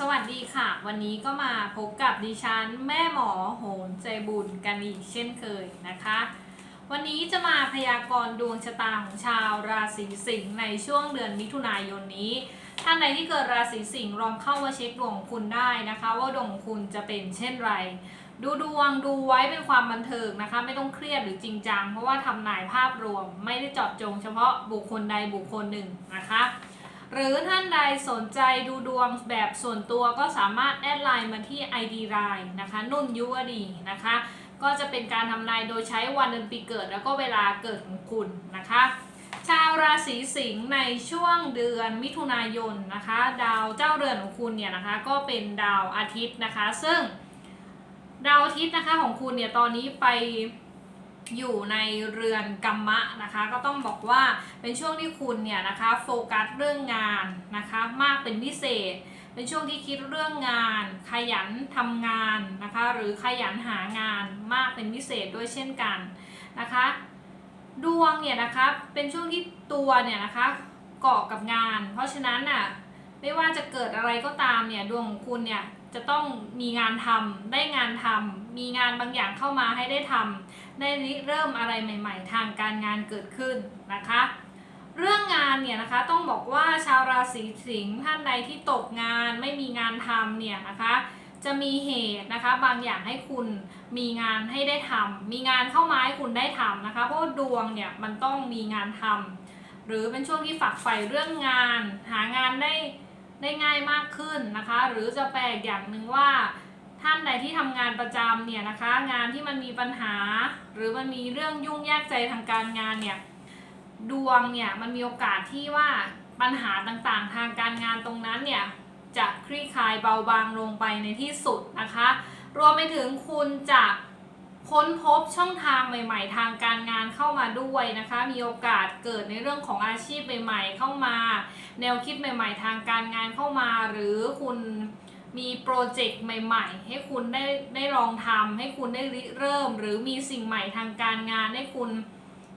สวัสดีค่ะ วันนี้ก็มาพบกับดิฉันแม่หมอโหนใจบุญกันอีกเช่นเคยนะคะ วันนี้จะมาพยากรณ์ดวงชะตาของชาวราศีสิงห์ในช่วงเดือนมิถุนายนนี้ ท่านใดที่เกิดราศีสิงห์ลองเข้ามาเช็คดวงคุณได้นะคะ ว่าดวงของคุณจะเป็นเช่นไร ดูดวงดูไว้เป็นความบันเทิงนะคะ ไม่ต้องเครียดหรือจริงจังเพราะว่าทำนายภาพรวม ไม่ได้เจาะจงเฉพาะบุคคลใดบุคคลหนึ่งนะคะ หรือท่านใดสนใจดูดวงแบบส่วนตัวก็สามารถแอดไลน์มาที่ ID Line นะคะ นุ่นยุวดีนะคะ ก็จะเป็นการทำนายโดยใช้วันเดือนปีเกิด แล้วก็เวลาเกิดของคุณนะคะ ชาวราศีสิงห์ในช่วงเดือนมิถุนายนนะคะ ดาวเจ้าเรือนของคุณเนี่ยนะคะ ก็เป็นดาวอาทิตย์นะคะ ซึ่งดาวอาทิตย์นะคะของคุณเนี่ยตอนนี้ไป อยู่ในเรือนกัมมะนะคะ ก็ต้องบอกว่าเป็นช่วงที่คุณเนี่ยนะคะโฟกัสเรื่องงานนะคะมากเป็นพิเศษ เป็นช่วงที่คิดเรื่องงาน ขยันทำงานนะคะ หรือขยันหางานมากเป็นพิเศษด้วยเช่นกันนะคะดวงเนี่ยนะคะเป็นช่วงที่ตัวเนี่ยนะคะเกาะกับงาน เพราะฉะนั้นน่ะไม่ว่าจะเกิดอะไรก็ตามเนี่ยดวงของคุณเนี่ย จะต้องมีงานทำได้งานทำมีงานบางอย่างเข้ามาให้ได้ทำได้เริ่มอะไรใหม่ ๆ ทางการงานเกิดขึ้นนะคะ เรื่องงานเนี่ยนะคะต้องบอกว่าชาวราศีสิงห์ท่านใดที่ตกงานไม่มีงานทำเนี่ยนะคะจะมีเหตุนะคะบางอย่างให้คุณมีงานให้ได้ทำมีงานเข้ามาให้คุณได้ทำนะคะ เพราะดวงเนี่ยมันต้องมีงานทำหรือเป็นช่วงที่ฝักใฝ่เรื่องงาน หางานได้ ได้ง่ายมากขึ้นนะคะ หรือจะแปลกอย่างหนึ่งว่า ท่านใดที่ทำงานประจำเนี่ยนะคะ งานที่มันมีปัญหา หรือมันมีเรื่องยุ่งยากใจทางการงานเนี่ยดวงเนี่ยมันมีโอกาสที่ว่าปัญหาต่างๆ ทางการงานตรงนั้นเนี่ยจะคลี่คลายเบาบางลงไปในที่สุดนะคะ รวมไปถึงคุณจะ ค้นพบช่องทางใหม่ ๆ ทางการงานเข้ามาด้วยนะคะ มีโอกาสเกิดในเรื่องของอาชีพใหม่ ๆ เข้ามา แนวคิดใหม่ ๆ ทางการงานเข้ามา หรือคุณมีโปรเจกต์ใหม่ ๆ ให้คุณได้ได้ลองทำให้คุณได้ริเริ่ม หรือมีสิ่งใหม่ทางการงานให้คุณ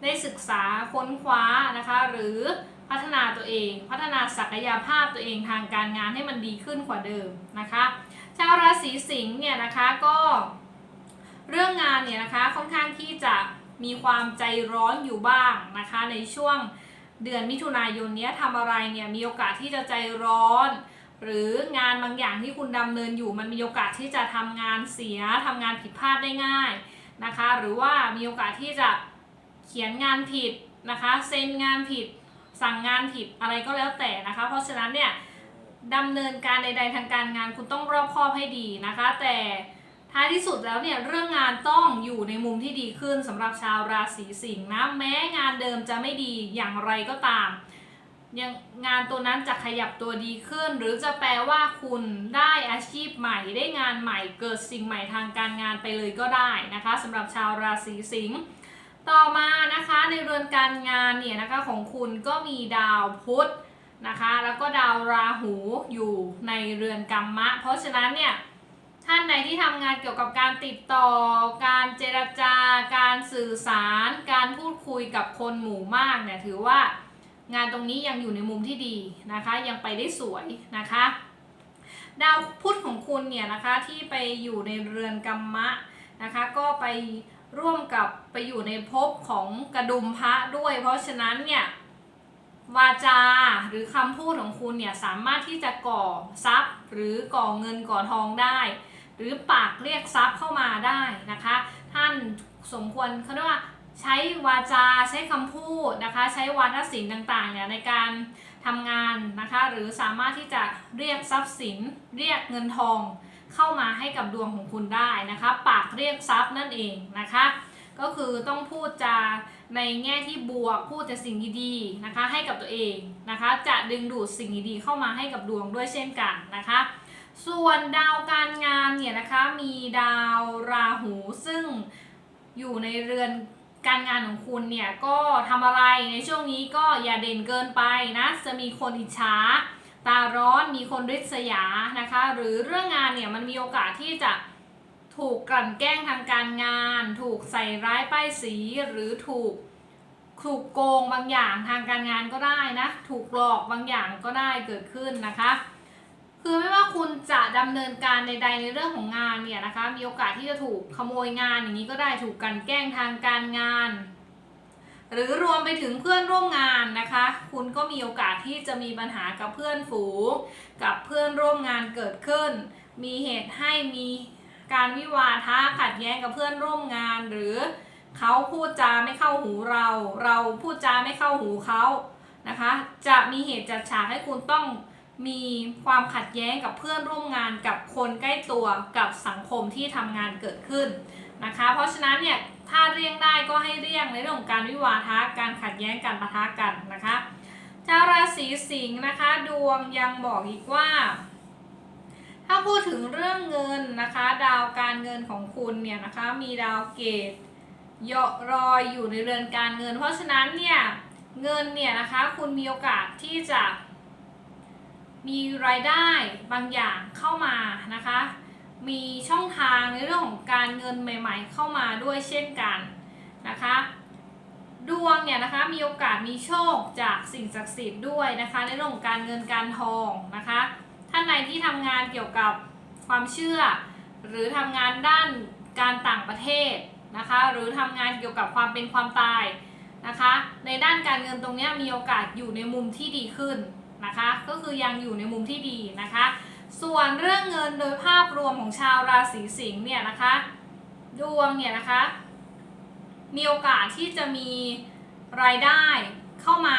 ได้ศึกษาค้นคว้านะคะ หรือพัฒนาตัวเอง พัฒนาศักยภาพตัวเองทางการงานให้มันดีขึ้นกว่าเดิมนะคะ ชาวราศีสิงห์เนี่ยนะคะก็ เรื่องงานเนี่ยนะคะค่อนข้างที่จะมีความใจร้อนอยู่บ้างนะคะ ในช่วงเดือนมิถุนายนนี้ทำอะไรเนี่ยมีโอกาสที่จะใจร้อน หรืองานบางอย่างที่คุณดำเนินอยู่มันมีโอกาสที่จะทำงานเสียทำงานผิดพลาดได้ง่ายนะคะ หรือว่ามีโอกาสที่จะเขียนงานผิดนะคะเซ็นงานผิด สั่งงานผิดอะไรก็แล้วแต่นะคะ เพราะฉะนั้นเนี่ยดำเนินการใดๆทางการงานคุณต้องรอบคอบให้ดีนะคะ แต่ ท้ายที่สุดแล้วเนี่ยเรื่องงานต้องอยู่ในมุมที่ดีขึ้นสำหรับชาวราศีสิงห์นะแม้งานเดิมจะไม่ดีอย่างไรก็ตามยังงานตัวนั้นจะขยับตัวดีขึ้น หรือจะแปลว่าคุณได้อาชีพใหม่ได้งานใหม่เกิดสิ่งใหม่ทางการงานไปเลยก็ได้นะคะสำหรับชาวราศีสิงห์ต่อมานะคะในเรือนการงานเนี่ยนะคะของคุณก็มีดาวพุธนะคะแล้วก็ดาวราหูอยู่ในเรือนกรรมะ เพราะฉะนั้นเนี่ย ท่านไหนที่ทำงานเกี่ยวกับการติดต่อ การเจรจา การสื่อสาร การพูดคุยกับคนหมู่มากเนี่ยถือว่างานตรงนี้ยังอยู่ในมุมที่ดีนะคะ ยังไปได้สวยนะคะ ดาวพุธของคุณเนี่ยนะคะที่ไปอยู่ในเรือนกรรมะนะคะ ก็ไปร่วมกับไปอยู่ในภพของกระดุมพระด้วย เพราะฉะนั้นเนี่ยวาจาหรือคำพูดของคุณเนี่ยสามารถที่จะก่อทรัพย์ หรือก่อเงินก่อทองได้ หรือปากเรียกทรัพย์เข้ามาได้นะคะ ท่านสมควรเขาเรียกว่าใช้วาจาใช้คำพูดนะคะ ใช้วาทศิลป์ต่างๆเนี่ยในการทำงานนะคะ หรือสามารถที่จะเรียกทรัพย์สิน เรียกเงินทองเข้ามาให้กับดวงของคุณได้นะคะ ปากเรียกทรัพย์นั่นเองนะคะ ก็คือต้องพูดจาในแง่ที่บวกพูดแต่สิ่งดีๆนะคะ ให้กับตัวเองนะคะ จะดึงดูดสิ่งดีๆเข้ามาให้กับดวงด้วยเช่นกันนะคะ ส่วนดาวการงานเนี่ยนะคะมีดาวราหูซึ่งอยู่ในเรือนการงานของคุณเนี่ยก็ทำอะไรในช่วงนี้ก็อย่าเด่นเกินไปนะจะมีคนอิจฉาตาร้อนมีคนริษยานะคะ หรือเรื่องงานเนี่ยมันมีโอกาสที่จะถูกกลั่นแกล้งทางการงาน ถูกใส่ร้ายป้ายสีหรือถูกถูกโกงบางอย่างทางการงานก็ได้นะ ถูกหลอกบางอย่างก็ได้เกิดขึ้นนะคะ คือไม่ว่าคุณจะดำเนินการใด ๆ ในเรื่องของงานเนี่ยนะคะ มีโอกาสที่จะถูกขโมยงานอย่างนี้ก็ได้ถูกกันแกล้งทางการงาน หรือรวมไปถึงเพื่อนร่วมงานนะคะ คุณก็มีโอกาสที่จะมีปัญหากับเพื่อนฝูงกับเพื่อนร่วมงานเกิดขึ้น มีเหตุให้มีการวิวาทะขัดแย้งกับเพื่อนร่วมงาน หรือเขาพูดจาไม่เข้าหูเรา เราพูดจาไม่เข้าหูเขานะคะ จะมีเหตุจัดฉากให้คุณต้อง มีความขัดแย้งกับเพื่อนร่วมงานกับคนใกล้ตัวกับสังคมที่ทำงานเกิดขึ้นนะคะ เพราะฉะนั้นเนี่ยถ้าเลี่ยงได้ก็ให้เลี่ยงในเรื่องของการวิวาทะการขัดแย้งการปะทะกันนะคะชาวราศีสิงห์นะคะดวงยังบอกอีกว่า ถ้าพูดถึงเรื่องเงินนะคะ ดาวการเงินของคุณเนี่ยนะคะมีดาวเกตเยาะรอยอยู่ในเรือนการเงิน เพราะฉะนั้นเนี่ยเงินเนี่ยนะคะคุณมีโอกาสที่จะ มีรายได้บางอย่างเข้ามานะคะ มีช่องทางในเรื่องของการเงินใหม่ ๆ เข้ามาด้วยเช่นกันนะคะดวงเนี่ยนะคะมีโอกาสมีโชคจากสิ่งศักดิ์สิทธิ์ด้วยนะคะในเรื่องของการเงินการทองนะคะท่านใดที่ทำงานเกี่ยวกับความเชื่อ หรือทำงานด้านการต่างประเทศนะคะหรือทำงานเกี่ยวกับความเป็นความตายนะคะในด้านการเงินตรงนี้มีโอกาสอยู่ในมุมที่ดีขึ้น นะคะ ก็คือยังอยู่ในมุมที่ดีนะคะ ส่วนเรื่องเงินโดยภาพรวมของชาวราศีสิงห์เนี่ยนะคะ ดวงเนี่ยนะคะ มีโอกาสที่จะมีรายได้เข้ามา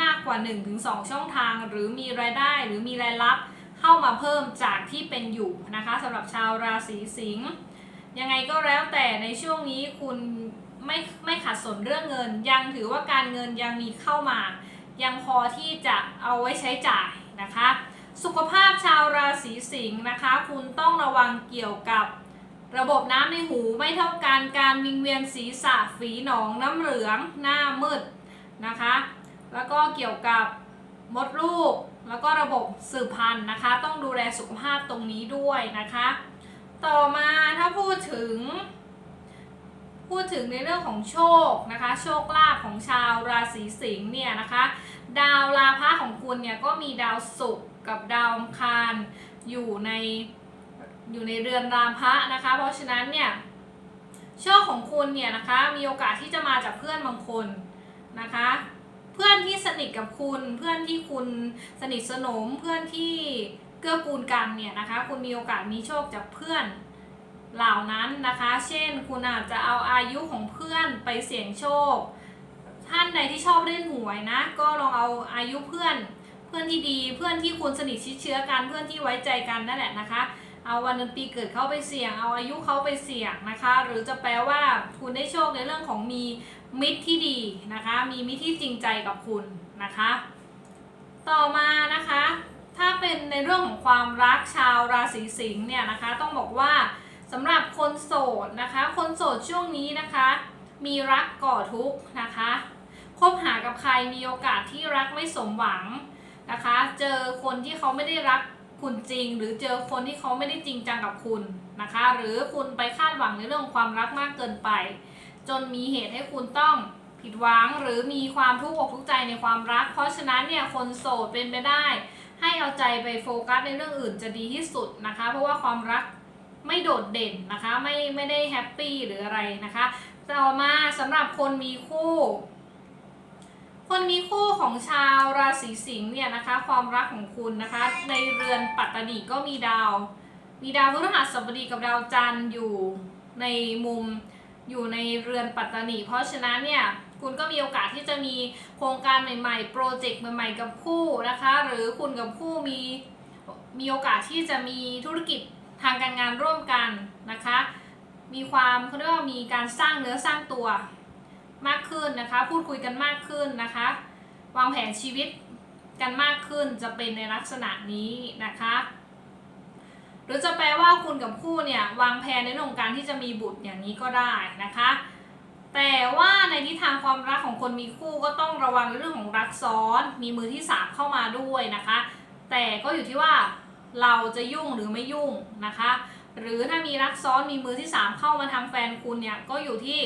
มากกว่า 1-2 ช่องทาง หรือมีรายได้หรือมีรายรับเข้ามาเพิ่มจากที่เป็นอยู่นะคะสำหรับชาวราศีสิงห์ยังไงก็แล้วแต่ในช่วงนี้คุณไม่ไม่ขัดสนเรื่องเงิน ยังถือว่าการเงินยังมีเข้ามา ยังพอที่จะเอาไว้ใช้จ่ายนะคะ สุขภาพชาวราศีสิงห์นะคะ คุณต้องระวังเกี่ยวกับระบบน้ำในหูไม่เท่ากันการวิงเวียนศีรษะฝีหนองน้ำเหลืองหน้ามืดนะคะ แล้วก็เกี่ยวกับมดลูกแล้วก็ระบบสืบพันธุ์นะคะ ต้องดูแลสุขภาพตรงนี้ด้วยนะคะ ต่อมาถ้าพูดถึง พูดถึงในเรื่องของโชคนะคะ โชคลาภของชาวราศีสิงห์เนี่ยนะคะ ดาวลาภะของคุณเนี่ยก็มีดาวศุกร์กับดาวอังคารอยู่ในอยู่ในเรือนราพะนะคะ เพราะฉะนั้นเนี่ยโชคของคุณเนี่ยนะคะมีโอกาสที่จะมาจากเพื่อนบางคนนะคะ เพื่อนที่สนิทกับคุณ เพื่อนที่คุณสนิทสนมเพื่อนที่เกื้อกูลกันเนี่ยนะคะ คุณมีโอกาสมีโชคจากเพื่อน เหล่านั้นนะคะ เช่น คุณอาจจะเอาอายุของเพื่อนไปเสี่ยงโชค ท่านใดที่ชอบเล่นหวยนะ ก็ลองเอาอายุเพื่อน เพื่อนที่ดีเพื่อนที่คุณสนิทชิดเชื้อกันเพื่อนที่ไว้ใจกันนั่นแหละนะคะ เอาวันเดือนปีเกิดเขาไปเสี่ยง เอาอายุเขาไปเสี่ยงนะคะ หรือจะแปลว่าคุณได้โชคในเรื่องของมีมิตรที่ดีนะคะ มีมิตรที่จริงใจกับคุณนะคะ ต่อมานะคะ ถ้าเป็นในเรื่องของความรักชาวราศีสิงห์เนี่ยนะคะ ต้องบอกว่า สำหรับคนโสดนะคะ คนโสดช่วงนี้นะคะ มีรักก่อทุกข์นะคะคบหากับใครมีโอกาสที่รักไม่สมหวังนะคะ เจอคนที่เขาไม่ได้รักคุณจริง หรือเจอคนที่เขาไม่ได้จริงจังกับคุณนะคะ หรือคุณไปคาดหวังในเรื่องความรักมากเกินไป จนมีเหตุให้คุณต้องผิดหวังหรือมีความทุกข์อกทุกข์ใจในความรัก เพราะฉะนั้นเนี่ยคนโสดเป็นไปได้ ให้เอาใจไปโฟกัสในเรื่องอื่นจะดีที่สุดนะคะ เพราะว่าความรัก ไม่โดดเด่นนะคะ ไม่ไม่ได้แฮปปี้หรืออะไรนะคะ ต่อมาสำหรับคนมีคู่ คนมีคู่ของชาวราศีสิงห์เนี่ยนะคะ ความรักของคุณนะคะ ในเรือนปัตตานีก็มีดาว มีดาวพฤหัสบดีกับดาวจันทร์อยู่ในมุมอยู่ในเรือนปัตตานี เพราะฉะนั้นเนี่ยคุณก็มีโอกาสที่จะมีโครงการใหม่ๆ โปรเจกต์ใหม่ๆ กับคู่นะคะ หรือคุณกับคู่มีมีโอกาสที่จะมีธุรกิจ ทางการงานร่วมกันนะคะ มีความเขาเรียกว่ามีการสร้างเนื้อสร้างตัวมากขึ้นนะคะ พูดคุยกันมากขึ้นนะคะ วางแผนชีวิตกันมากขึ้นจะเป็นในลักษณะนี้นะคะ หรือจะแปลว่าคุณกับคู่เนี่ยวางแผนในเรื่องการที่จะมีบุตรอย่างนี้ก็ได้นะคะ แต่ว่าในทิศทางความรักของคนมีคู่ก็ต้องระวังเรื่องของรักซ้อน มีมือที่สามเข้ามาด้วยนะคะ แต่ก็อยู่ที่ว่า เราจะยุ่งหรือไม่ยุ่งนะคะ หรือถ้ามีรักซ้อนมีมือที่สามเข้ามาทางแฟนคุณเนี่ยก็อยู่ที่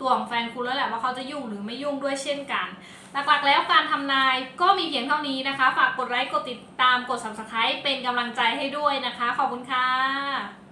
ตัวของแฟนคุณแล้วแหละว่าเขาจะยุ่งหรือไม่ยุ่งด้วยเช่นกัน หลักๆแล้วการทำนายก็มีเพียงเท่านี้นะคะ ฝากกดไลค์กดติดตามกด subscribe เป็นกำลังใจให้ด้วยนะคะ ขอบคุณค่ะ